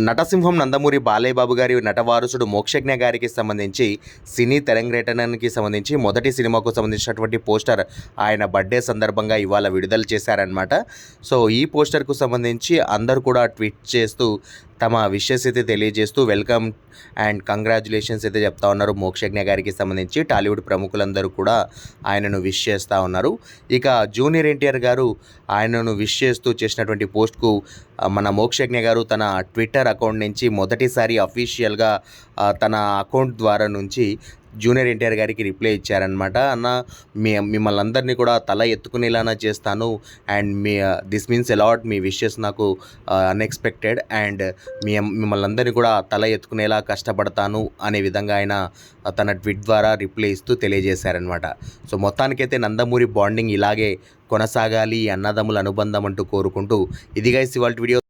నటసింహం నందమూరి బాలయ్యబాబు గారి నటవారసుడు మోక్షజ్ఞ గారికి సంబంధించి సినీ తెరంగేటనానికి సంబంధించి మొదటి సినిమాకు సంబంధించినటువంటి పోస్టర్ ఆయన బర్త్డే సందర్భంగా ఇవాళ విడుదల చేశారనమాట సో ఈ పోస్టర్కు సంబంధించి అందరూ కూడా ట్వీట్ చేస్తూ తమ విషెస్ అయితే తెలియజేస్తూ వెల్కమ్ అండ్ కంగ్రాచులేషన్స్ అయితే చెప్తా ఉన్నారు. మోక్షజ్ఞ గారికి సంబంధించి టాలీవుడ్ ప్రముఖులందరూ కూడా ఆయనను విష్ చేస్తూ ఉన్నారు. ఇక జూనియర్ ఎన్టీఆర్ గారు ఆయనను విష్ చేస్తూ చేసినటువంటి పోస్ట్కు మన మోక్షజ్ఞ గారు తన ట్విట్టర్ అకౌంట్ నుంచి మొదటిసారి అఫీషియల్గా తన అకౌంట్ ద్వారా నుంచి జూనియర్ ఎన్టీఆర్ గారికి రిప్లై ఇచ్చారనమాట అన్న మీ మిమ్మల్ని అందరినీ కూడా తల ఎత్తుకునేలానా చేస్తాను. And me this means a lot me wishes నాకు uh, అన్ఎక్స్పెక్టెడ్ అండ్ మీ మిమ్మల్ని అందరినీ కూడా తల ఎత్తుకునేలా కష్టపడతాను అనే విధంగా ఆయన uh, తన ట్విట్ ద్వారా రిప్లై ఇస్తూ తెలియజేశారనమాట సో మొత్తానికైతే నందమూరి బాండింగ్ ఇలాగే కొనసాగాలి అన్నదమ్ముల అనుబంధం అంటూ కోరుకుంటూ ఇదిగా ఇవాళ వీడియో.